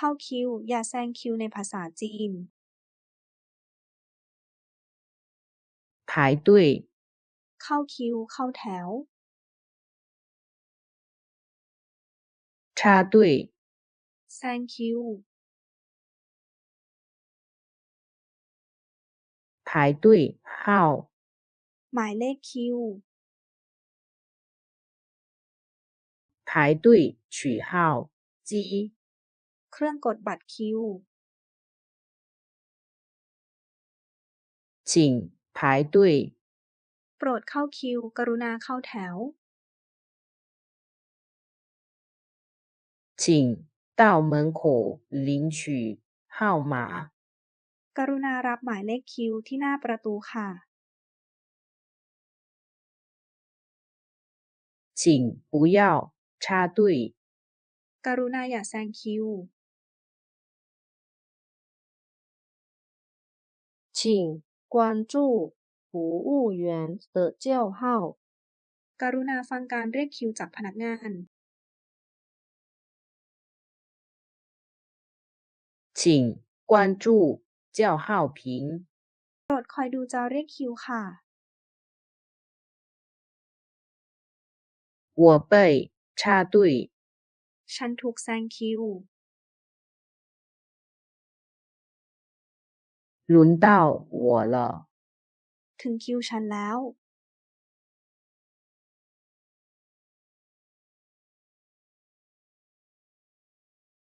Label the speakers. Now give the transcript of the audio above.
Speaker 1: เข้าคิว อย่าแซงคิวในภาษาจีน
Speaker 2: 排队
Speaker 1: เข้าคิว เข้าแถว
Speaker 2: 插队
Speaker 1: แซงคิว
Speaker 2: 排队号
Speaker 1: หมายเลขคิว
Speaker 2: 排队取号机
Speaker 1: เครื่องกดบัตรคิว
Speaker 2: 请排队
Speaker 1: โปรดเข้าคิว กรุณาเข้าแถว
Speaker 2: 请到门口领取号码
Speaker 1: กรุณารับหมายเลขคิวที่หน้าประตูค่ะ
Speaker 2: 请不要插队
Speaker 1: กรุณาอย่าแซงคิว
Speaker 3: 请关注服务员的叫号。
Speaker 1: กรุณาฟังการเรียกคิวจากพนักงาน
Speaker 2: 请关注叫号屏
Speaker 1: โปรดคอยดูจอเรียกคิวค่ะ
Speaker 2: 我被插队
Speaker 1: ฉันถูกแซงคิว
Speaker 2: 轮到我了
Speaker 1: ถึงคิวฉันแล้ว